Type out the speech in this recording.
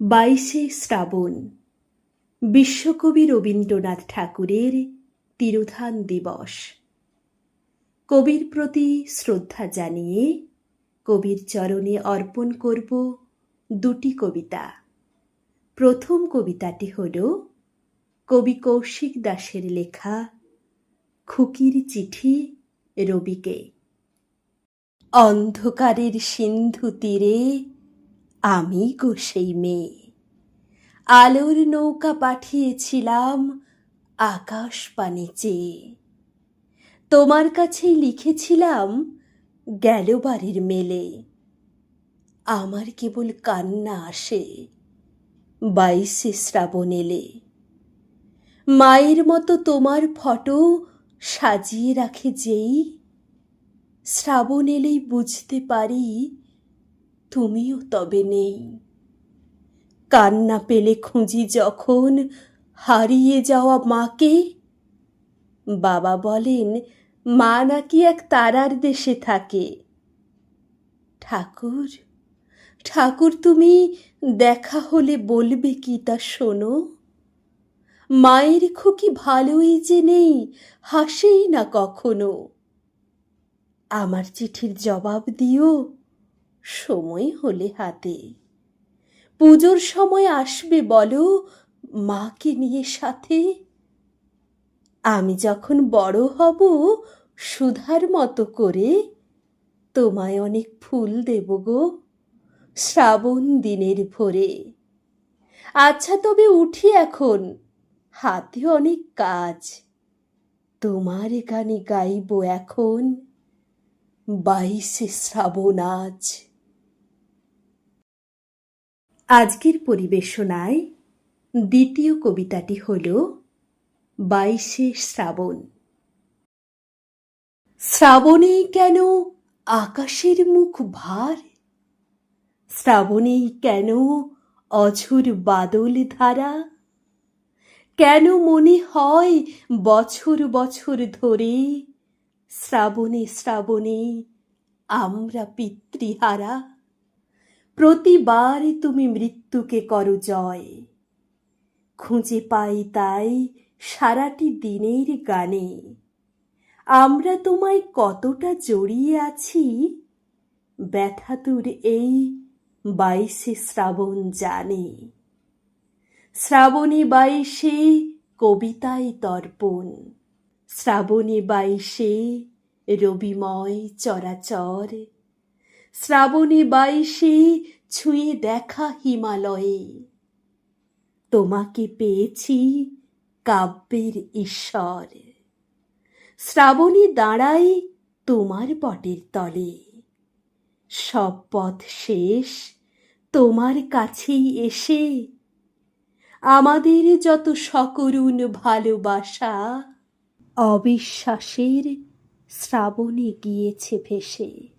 বাইশে শ্রাবণ। বিশ্বকবি রবীন্দ্রনাথ ঠাকুরের তিরোধান দিবস। কবির প্রতি শ্রদ্ধা জানিয়ে কবির চরণে অর্পণ করব দুটি কবিতা। প্রথম কবিতাটি হল কবি কৌশিক দাসের লেখা খুকির চিঠি রবিকে। অন্ধকারের সিন্ধু তীরে আমি গো সেই মেয়ে। আলোর নৌকা পাঠিয়েছিলাম আকাশ পানে চেয়ে। তোমার কাছেই লিখেছিলাম গেল বাড়ির মেলে। আমার কেবল কান্না আসে বাইশে শ্রাবণ এলে। মায়ের মতো তোমার ফটো সাজিয়ে রাখে যেই। শ্রাবণ এলেই বুঝতে পারি তুমিও তবে নেই। কান্না পেলে খুঁজি যখন হারিয়ে যাওয়া মাকে। বাবা বলেন, মা নাকি এক তারার দেশে থাকে। ঠাকুর ঠাকুর তুমি দেখা হলে বলবে কি তা শোনো। মায়ের খুকি ভালোই যে নেই হাসেই না কখনো। আমার চিঠির জবাব দিও। সময় হলে হাতে। পুজোর সময় আসবে বলো, মাকে নিয়ে সাথে। আমি যখন বড় হব, সুধার মতো করে তোমায় অনেক ফুল দেব গো, শ্রাবণ দিনের ভোরে। আচ্ছা তবে উঠি এখন, হাতে অনেক কাজ। তোমার গানে গাইব এখন, বাইশে শ্রাবণ আজ। আজকের পরিবেশনায় দ্বিতীয় কবিতাটি হল বাইশে শ্রাবণ। শ্রাবণেই কেন আকাশের মুখ ভার? শ্রাবণেই কেন অঝুর বাদল ধারা? কেন মনে হয় বছর বছর ধরে শ্রাবণে শ্রাবণে আমরা পিতৃহারা? প্রতিবার তুমি মৃত্যুকে করো জয়। খুঁজে পাই তাই সারাটি দিনের গানে। আমরা তোমায় কতটা জড়িয়ে আছি? ব্যথাতুর এই বাইশে শ্রাবণ জানে। শ্রাবণী বাইশে কবিতায় তর্পণ। শ্রাবণী বাইশে রবিময় চরাচর শ্রাবণী বাইশে ছুঁয়ে দেখা হিমালয়ে। তোমাকে পেয়েছি কাব্যের ঈশ্বর। শ্রাবণী দাঁড়াই তোমার পটের তলে। সব পথ শেষ তোমার কাছেই এসে আমাদের যত সকরুণ ভালোবাসা, অবিশ্বাসের শ্রাবণে গিয়েছে ভেসে।